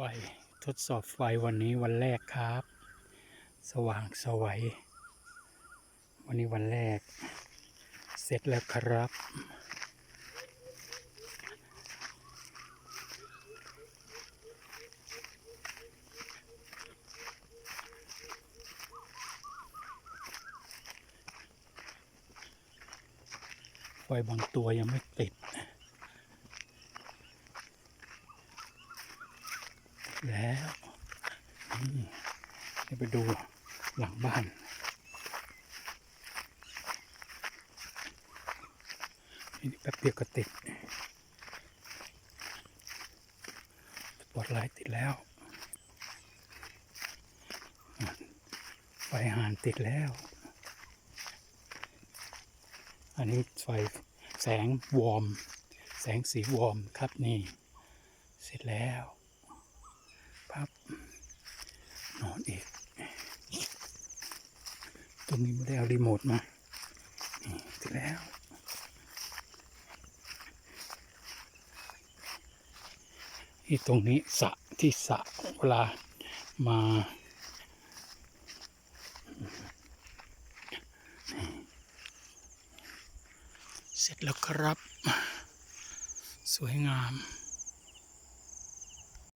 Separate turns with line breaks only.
ไฟ ทดสอบไฟวันนี้วันแรกครับ สว่างสวัย วันนี้วันแรก เสร็จแล้วครับ ไฟบางตัวยังไม่ติดนะ แล้วนี่ไปดูหลังบ้าน นี่แป๊บเดียวก็ติดปอตไลท์ติดแล้ว ไฟหานติดแล้ว อันนี้ไฟแสงวอร์ม แสงสีวอร์มครับนี่ เสร็จแล้ว พับนอนอีกตรงนี้ไม่ได้เอารีโมทมานี่แล้วที่ตรงนี้สะที่สะเวลามาเสร็จแล้วครับ สวยงาม